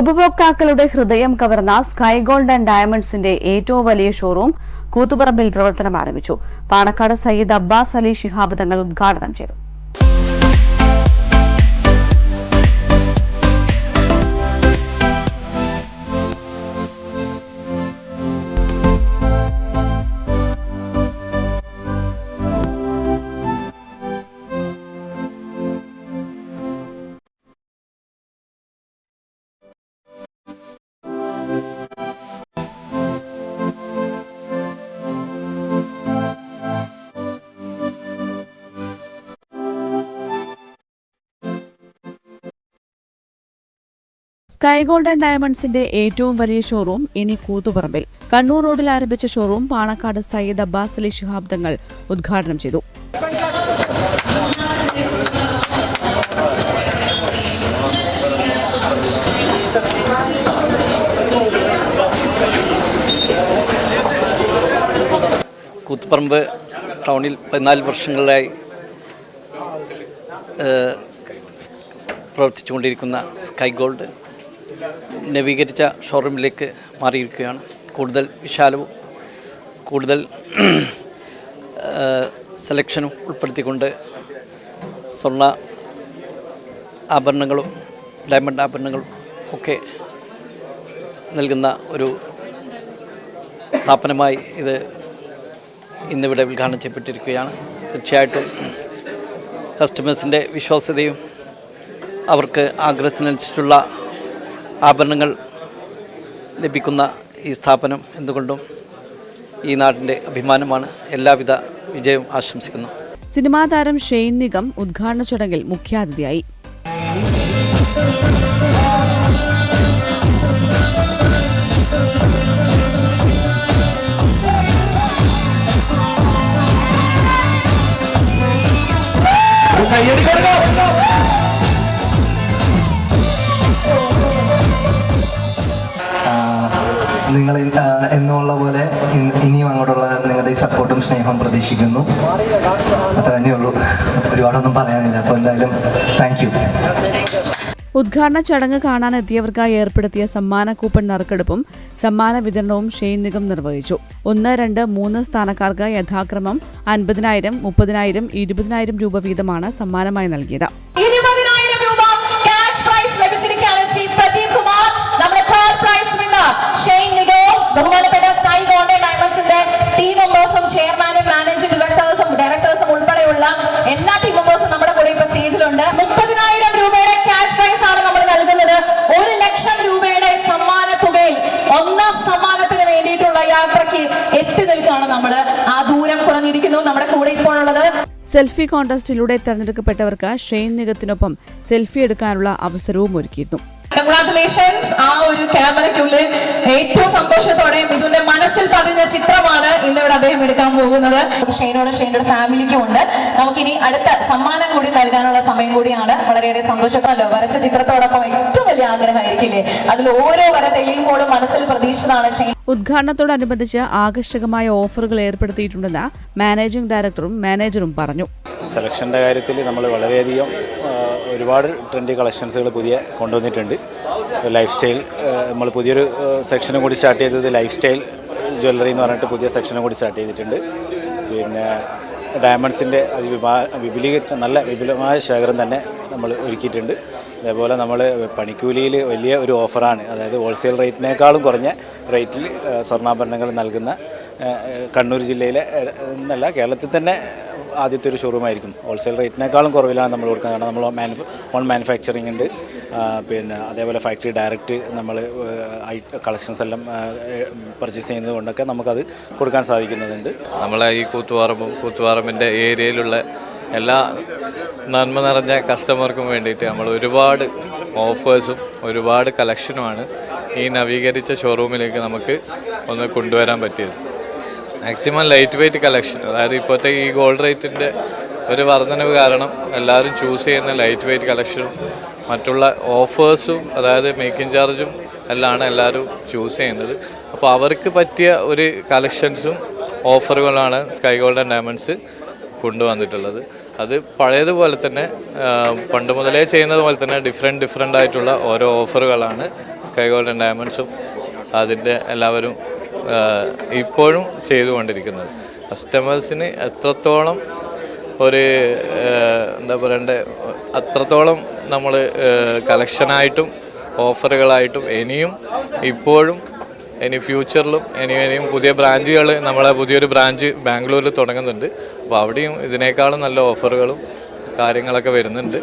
ഉപഭോക്താക്കളുടെ ഹൃദയം കവർന്ന സ്കൈ ഗോൾഡ് ആൻഡ് ഡയമണ്ട്സിന്റെ ഏറ്റവും വലിയ ഷോറൂം കൂത്തുപറമ്പിൽ പ്രവർത്തനം ആരംഭിച്ചു. പാണക്കാട് സയ്യിദ് അബ്ബാസ് അലി ശിഹാബ് തങ്ങൾ ഉദ്ഘാടനം ചെയ്തു. സ്കൈ ഗോൾഡ് ആൻഡ് ഡയമണ്ട്സിന്റെ ഏറ്റവും വലിയ ഷോറൂം ഇനി കൂത്തുപറമ്പിൽ. കണ്ണൂർ റോഡിൽ ആരംഭിച്ച ഷോറൂം പാണക്കാട് സയ്യിദ് അബ്ബാസ് അലി ശിഹാബ് തങ്ങൾ ഉദ്ഘാടനം ചെയ്തു. കൂത്തുപറമ്പ് ടൗണിൽ പതിനാല് വർഷങ്ങളിലായി പ്രവർത്തിച്ചുകൊണ്ടിരിക്കുന്ന സ്കൈ ഗോൾഡ് നവീകരിച്ച ഷോറൂമിലേക്ക് മാറിയിരിക്കുകയാണ്. കൂടുതൽ വിശാലവും കൂടുതൽ സെലക്ഷനും ഉൾപ്പെടുത്തിക്കൊണ്ട് സ്വർണ ആഭരണങ്ങളും ഡയമണ്ട് ആഭരണങ്ങളും ഒക്കെ നൽകുന്ന ഒരു സ്ഥാപനമായി ഇത് ഇന്നിവിടെ ഉദ്ഘാടനം ചെയ്യപ്പെട്ടിരിക്കുകയാണ്. തീർച്ചയായിട്ടും കസ്റ്റമേഴ്സിന്റെ വിശ്വാസ്യതയും അവർക്ക് ആഗ്രഹത്തിനനുസരിച്ചുള്ള ആഭരണങ്ങൾ ലഭിക്കുന്ന ഈ സ്ഥാപനം എന്തുകൊണ്ടും ഈ നാടിന്റെ അഭിമാനമാണ്. എല്ലാവിധ വിജയവും ആശംസിക്കുന്നു. സിനിമാ താരം ഷെയ്ൻ നിഗം ഉദ്ഘാടന ചടങ്ങിൽ മുഖ്യാതിഥിയായി. നിങ്ങൾ എന്നുള്ള പോലെ ഇനിയും അങ്ങോട്ടുള്ള നിങ്ങളുടെ ഈ സപ്പോർട്ടും സ്നേഹവും പ്രതീക്ഷിക്കുന്നു. അത്ര തന്നെയുള്ളൂ ഒരുപാടൊന്നും പറയാനില്ല. അപ്പോൾ എന്തായാലും താങ്ക് യു ഉദ്ഘാടന ചടങ്ങ് കാണാനെത്തിയവർക്കായി ഏർപ്പെടുത്തിയ സമ്മാന കൂപ്പൺ നറുക്കെടുപ്പും സമ്മാന വിതരണവും ഷെയ്ൻ നിഗം നിർവഹിച്ചു. ഒന്ന് രണ്ട് മൂന്ന് സ്ഥാനക്കാർക്ക് യഥാക്രമം അൻപതിനായിരം മുപ്പതിനായിരം ഇരുപതിനായിരം രൂപ വീതമാണ് സമ്മാനമായി നൽകിയത്. ഉള്ളത് സെൽഫി കോൺടെസ്റ്റിലൂടെ തെരഞ്ഞെടുക്കപ്പെട്ടവർക്ക് ഷെയ്ൻ നിഗത്തിനൊപ്പം സെൽഫി എടുക്കാനുള്ള അവസരവും ഒരുക്കിയിരുന്നു. കൺഗ്രാറ്റുലേഷൻസ് ആ ഒരു ക്യാമറയ്ക്കുള്ളിൽ ഏറ്റവും സന്തോഷത്തോടെ മിഥുന്റെ മനസ്സിൽ പതിഞ്ഞ ചിത്രമാണ് ഇന്നിവിടെ അദ്ദേഹം എടുക്കാൻ പോകുന്നത്. ഷെയ്നോട് ഷെയ്നോട് ഫാമിലിക്കും ഉണ്ട്. നമുക്കിനി അടുത്ത സമ്മാനം കൂടി നൽകാനുള്ള സമയം കൂടിയാണ്. വളരെയേറെ സന്തോഷത്തല്ലോ വരച്ച ചിത്രത്തോടൊപ്പം ഏറ്റവും വലിയ ആഗ്രഹമായിരിക്കില്ലേ? അതിൽ ഓരോ വര തെളിയുമ്പോഴും മനസ്സിൽ പ്രതീക്ഷിച്ചതാണ് ഷെയ്ൻ ഉദ്ഘാടനത്തോടനുബന്ധിച്ച് ആകർഷകമായ ഓഫറുകൾ ഏർപ്പെടുത്തിയിട്ടുണ്ടെന്ന് മാനേജിംഗ് ഡയറക്ടറും മാനേജറും പറഞ്ഞു. സെലക്ഷന്റെ കാര്യത്തിൽ നമ്മൾ വളരെയധികം ഒരുപാട് ട്രെൻഡി കളക്ഷൻസുകൾ പുതിയ കൊണ്ടുവന്നിട്ടുണ്ട്. ലൈഫ് സ്റ്റൈൽ നമ്മൾ പുതിയൊരു സെക്ഷനും കൂടി സ്റ്റാർട്ട് ചെയ്തത് ലൈഫ് സ്റ്റൈൽ ജ്വല്ലറി എന്ന് പറഞ്ഞിട്ട് പുതിയ സെക്ഷനും കൂടി സ്റ്റാർട്ട് ചെയ്തിട്ടുണ്ട്. പിന്നെ ഡയമണ്ട്സിന്റെ അതിവിഭാ വിപുലീകരിച്ച നല്ല വിപുലമായ ശേഖരം തന്നെ നമ്മൾ ഒരുക്കിയിട്ടുണ്ട്. അതേപോലെ നമ്മൾ പണിക്കൂലിയിൽ വലിയ ഒരു ഓഫറാണ് അതായത് ഹോൾസെയിൽ റേറ്റിനേക്കാളും കുറഞ്ഞ റേറ്റിൽ സ്വർണാഭരണങ്ങൾ നൽകുന്ന കണ്ണൂർ ജില്ലയിലെ എന്നല്ല കേരളത്തിൽ തന്നെ ആദ്യത്തെ ഒരു ഷോറൂം ആയിരിക്കും. ഹോൾസെയിൽ റേറ്റിനേക്കാളും കുറവിലാണ് നമ്മൾ കൊടുക്കുന്നത്. കാരണം നമ്മൾ മാനുഫ ഓൺ മാനുഫാക്ചറിങ് ഉണ്ട്. പിന്നെ അതേപോലെ ഫാക്ടറി ഡയറക്റ്റ് നമ്മൾ ഐ കളക്ഷൻസ് എല്ലാം പർച്ചേസ് ചെയ്യുന്നത് കൊണ്ടൊക്കെ നമുക്കത് കൊടുക്കാൻ സാധിക്കുന്നതുണ്ട്. നമ്മളെ ഈ കൂത്തുപറമ്പും കൂത്തുപറമ്പിന്റെ ഏരിയയിലുള്ള എല്ലാ നന്മ നിറഞ്ഞ കസ്റ്റമർക്കും വേണ്ടിയിട്ട് നമ്മൾ ഒരുപാട് ഓഫേഴ്സും ഒരുപാട് കളക്ഷനുമാണ് ഈ നവീകരിച്ച ഷോറൂമിലേക്ക് നമുക്ക് ഒന്ന് കൊണ്ടുവരാൻ പറ്റിയത്. മാക്സിമം ലൈറ്റ് വെയിറ്റ് കളക്ഷൻ അതായത് ഇപ്പോഴത്തെ ഈ ഗോൾഡ് റേറ്റിന്റെ ഒരു വർധനവ് കാരണം എല്ലാവരും ചൂസ് ചെയ്യുന്ന ലൈറ്റ് വെയിറ്റ് കളക്ഷനും മറ്റുള്ള ഓഫേഴ്സും അതായത് മേക്കിംഗ് ചാർജും എല്ലാമാണ് എല്ലാവരും ചൂസ് ചെയ്യുന്നത്. അപ്പോൾ അവർക്ക് പറ്റിയ ഒരു കളക്ഷൻസും ഓഫറുകളാണ് സ്കൈ ഗോൾഡ് ആൻഡ് ഡയമണ്ട്സ് കൊണ്ടുവന്നിട്ടുള്ളത്. അത് പഴയതുപോലെ തന്നെ പണ്ട് മുതലേ ചെയ്യുന്നത് പോലെ തന്നെ ഡിഫറെന്റ് ഡിഫറെന്റ് ആയിട്ടുള്ള ഓരോ ഓഫറുകളാണ് സ്കൈ ഗോൾഡ് ആൻഡ് ഡയമണ്ട്സും അതിന്റെ എല്ലാവരും ഇപ്പോഴും ചെയ്തുകൊണ്ടിരിക്കുന്നത്. കസ്റ്റമേഴ്സിന് എത്രത്തോളം ഒരു എന്താ പറയണ്ടേ അത്രത്തോളം നമ്മൾ കളക്ഷനായിട്ടും ഓഫറുകളായിട്ടും ഇനിയും ഇപ്പോഴും ഇനി ഫ്യൂച്ചറിലും ഇനി ഇനിയും പുതിയ ബ്രാഞ്ചുകൾ നമ്മളെ പുതിയൊരു ബ്രാഞ്ച് ബാംഗ്ലൂരിൽ തുടങ്ങുന്നുണ്ട്. അപ്പോൾ അവിടെയും ഇതിനേക്കാളും നല്ല ഓഫറുകളും കാര്യങ്ങളൊക്കെ വരുന്നുണ്ട്.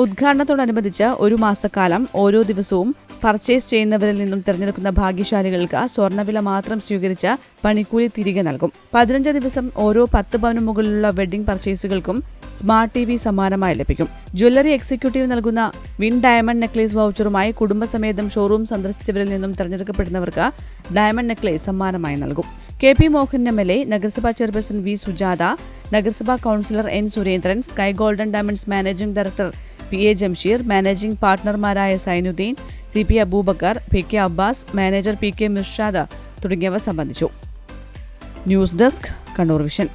ഉദ്ഘാടനത്തോടനുബന്ധിച്ച് ഒരു മാസക്കാലം ഓരോ ദിവസവും പർച്ചേസ് ചെയ്യുന്നവരിൽ നിന്നും തിരഞ്ഞെടുക്കുന്ന ഭാഗ്യശാലികൾക്ക് സ്വർണവില മാത്രം സ്വീകരിച്ച പണിക്കൂലി തിരികെ നൽകും. പതിനഞ്ച് ദിവസം ഓരോ പത്ത് പവന് മുകളിലുള്ള വെഡ്ഡിംഗ് പർച്ചേസുകൾക്കും സ്മാർട്ട് ടി വി സമ്മാനമായി ലഭിക്കും. ജ്വല്ലറി എക്സിക്യൂട്ടീവ് നൽകുന്ന വിൻ ഡയമണ്ട് നെക്ലേസ് വൗച്ചറുമായി കുടുംബസമേതം ഷോറൂം സന്ദർശിച്ചവരിൽ നിന്നും തിരഞ്ഞെടുക്കപ്പെടുന്നവർക്ക് ഡയമണ്ട് നെക്ലേസ് സമ്മാനമായി നൽകും. K P Mohan M L A നഗരസഭാ ചെയർപേഴ്സൺ വി സുജാത നഗരസഭാ councillor N Surendran sky golden diamonds managing director P A Jamsheer managing പാർട്ട്ണർമാരായ Zainuddin C P Abubakar P K Abbas manager P K Mirshad തുടങ്ങിയവർ സംബന്ധിച്ചു. News desk Kannur vision.